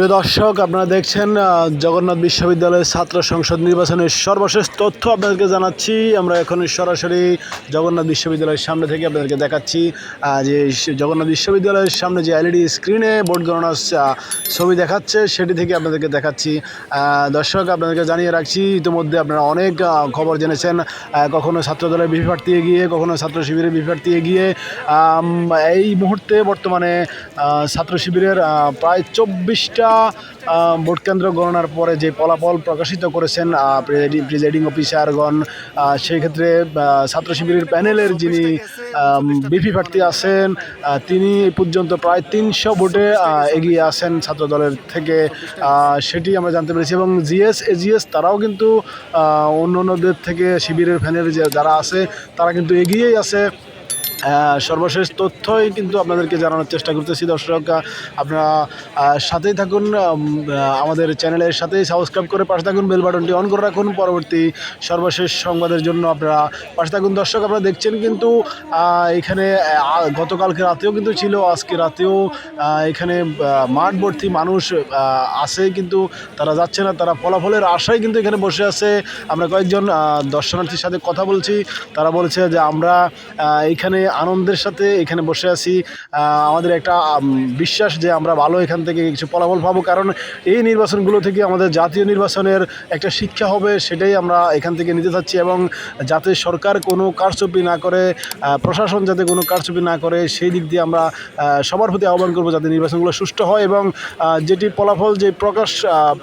প্রিয় দর্শক আপনারা দেখছেন জগন্নাথ বিশ্ববিদ্যালয়ের ছাত্র সংসদ নির্বাচনের সর্বশেষ তথ্য আপনাদেরকে জানাচ্ছি। আমরা এখন সরাসরি জগন্নাথ বিশ্ববিদ্যালয়ের সামনে থেকে আপনাদেরকে দেখাচ্ছি যে জগন্নাথ বিশ্ববিদ্যালয়ের সামনে যে এলইডি স্ক্রিনে ভোট গণনার ছবি দেখাচ্ছে সেটি থেকে আপনাদেরকে দেখাচ্ছি। দর্শক আপনাদেরকে জানিয়ে রাখছি ইতিমধ্যে আপনারা অনেক খবর জেনেছেন কখনো ছাত্রদলের বিপ্রার্থী এগিয়ে কখনো ছাত্র শিবিরের বিপ্রার্থী আম, এই মুহূর্তে বর্তমানে ছাত্র শিবিরের প্রায় চব্বিশটা ভোট কেন্দ্র গণনার পরে যে ফলাফল প্রকাশিত করেছেন প্রিজাইডিং অফিসারগণ সেই ক্ষেত্রে ছাত্র শিবিরের প্যানেলের যিনি বিপি প্রার্থী আছেন তিনি পর্যন্ত প্রায় তিনশো ভোটে এগিয়ে আছেন ছাত্র দলের থেকে সেটি আমরা জানতে পেরেছি এবং জিএস, এজিএস তারাও কিন্তু অন্য অন্যদের থেকে শিবিরের ফ্যানের যারা আছে, তারা কিন্তু এগিয়েই আছে। সর্বশেষ তথ্যই কিন্তু আপনাদেরকে জানানোর চেষ্টা করতেছি। দর্শক আপনারা সাথেই থাকুন আমাদের চ্যানেলের সাথেই সাবস্ক্রাইব করে পাশে থাকুন বেল বাটনটি অন করে রাখুন। পরবর্তী সর্বশেষ সংবাদের জন্য আপনারা পাশে থাকুন। দর্শক আপনারা দেখছেন কিন্তু এখানে গতকালকে রাতেও কিন্তু ছিল আজকে রাতেও এখানে আহ, মাঠ ভর্তি মানুষ আছে কিন্তু তারা যাচ্ছে না। তারা ফলাফলের আশায় কিন্তু এখানে বসে আছে। আমরা কয়েকজন দর্শনার্থীর সাথে কথা বলছি। তারা বলছে যে আমরা এখানে আনন্দের সাথে এখানে বসে আছি। আমাদের একটা বিশ্বাস যে আমরা ভালো এখান থেকে কিছু ফলাফল পাবো। কারণ এই নির্বাচনগুলো থেকে আমাদের জাতীয় নির্বাচনের একটা শিক্ষা হবে, সেটাই আমরা এখান থেকে নিতে চাচ্ছি। এবং যাতে সরকার কোনো কারচুপি না করে প্রশাসন যাতে কোনো কারচুপি না করে, সেই দিক দিয়ে আমরা সবার প্রতি আহ্বান করব যাতে নির্বাচনগুলো সুষ্ঠু হয় এবং যেটি ফলাফল যে প্রকাশ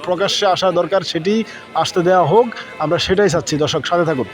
প্রকাশ্যে আসা দরকার, সেটি আসতে দেওয়া হোক। আমরা সেটাই চাচ্ছি। দর্শক, সাথে থাকুন।